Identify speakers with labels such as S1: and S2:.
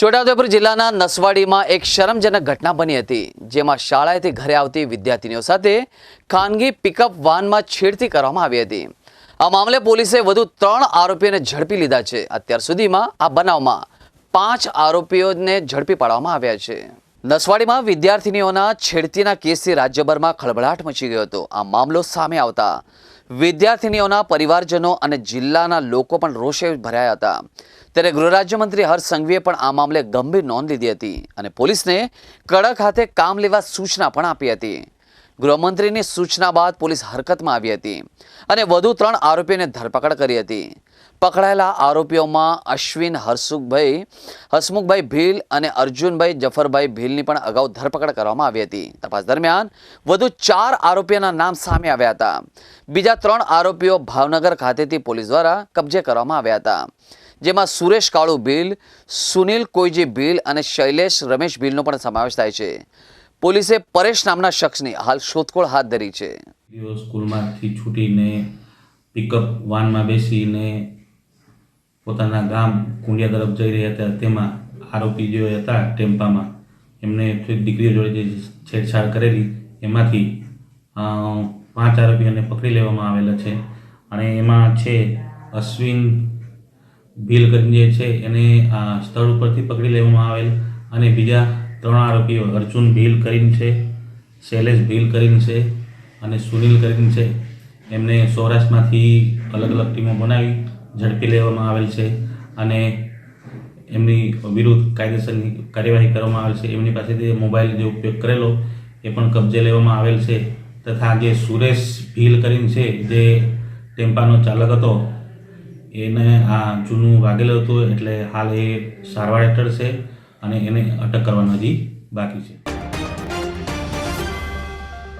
S1: છોટાઉદેપુર જિલ્લાના નસવાડીમાં એક શરમજનક ઘટના બની હતી, જેમાં શાળાએથી ઘરે આવતી વિદ્યાર્થીનીઓ સાથે ખાનગી પિકઅપ વાનમાં છેડતી કરવામાં આવી હતી. આ મામલે પોલીસે વધુ ત્રણ આરોપીઓને ઝડપી લીધા છે. અત્યાર સુધીમાં આ બનાવમાં પાંચ આરોપીઓને ઝડપી પાડવામાં આવ્યા છે. નસવાડીમાં વિદ્યાર્થીનીઓના છેડતીના કેસથી રાજ્યભરમાં ખળભળાટ મચી ગયો હતો. આ મામલો સામે આવતા વિદ્યાર્થીનીઓના પરિવારજનો અને જિલ્લાના લોકો પણ રોષે ભરાયા હતા. ત્યારે ગૃહ રાજ્યમંત્રી હર્ષ સંઘવીએ પણ આ મામલે ગંભીર નોંધ લીધી હતી અને પોલીસને કડક હાથે કામ લેવા સૂચના પણ આપી હતી. ગૃહમંત્રીની સૂચના બાદ પોલીસ હરકતમાં આવી હતી અને વધુ ત્રણ આરોપીઓને ધરપકડ કરી હતી. પકડાયેલા આરોપીઓમાં અશ્વિન હરસુખભાઈ હસમુખભાઈ ભીલ અને અર્જુનભાઈ જફરભાઈ ભીલની પણ અગાઉ ધરપકડ કરવામાં આવી હતી. તપાસ દરમિયાન વધુ ચાર આરોપીઓના નામ સામે આવ્યા હતા. બીજા ત્રણ આરોપીઓ ભાવનગર ખાતેથી પોલીસ દ્વારા કબજે કરવામાં આવ્યા હતા. જેમાં સુરેશ કાળુ ભીલ, સુનિલ કોઈજી ભીલ અને શૈલેષ રમેશ ભીલનો પણ સમાવેશ થાય છે. પોલીસે પરેશ નામના શખ્સની હાલ શોધખોળ હાથ ધરી છે.
S2: સ્કૂલમાંથી છૂટીને પિકઅપ વાનમાં બેસીને પોતાના ગામ કુંડિયા તરફ જઈ રહ્યા હતા. તેમાં આરોપી જે હતા ટેમ્પામાં, એમને દીકરીઓ જોડે જે છેડછાડ કરેલી, એમાંથી પાંચ આરોપીઓને પકડી લેવામાં આવેલા છે. અને એમાં છે અશ્વિન ભીલગંજ જે છે, એને સ્થળ ઉપરથી પકડી લેવામાં આવેલ. અને બીજા ત્રણ આરોપીઓ અર્જુન ભીલ કરીને છે, શૈલેષ ભીલ કરીને છે અને સુનિલ કરીને છે. એમને સૌરાષ્ટ્રમાંથી અલગ અલગ ટીમો બનાવી, ઝડપી લેવામાં આવેલ છે અને એમની વિરુદ્ધ કાયદેસરની કાર્યવાહી કરવામાં આવેલ છે. એમની પાસેથી મોબાઈલ જે ઉપયોગ કરેલો, એ પણ કબજે લેવામાં આવેલ છે. તથા જે સુરેશ ભીલ કરીને છે, જે ટેમ્પાનો ચાલક હતો, એને આ જૂનું વાગેલું હતું એટલે હાલ એ સારવાર હેઠળ છે. અને એને અટક કરવાનું હજી બાકી છે.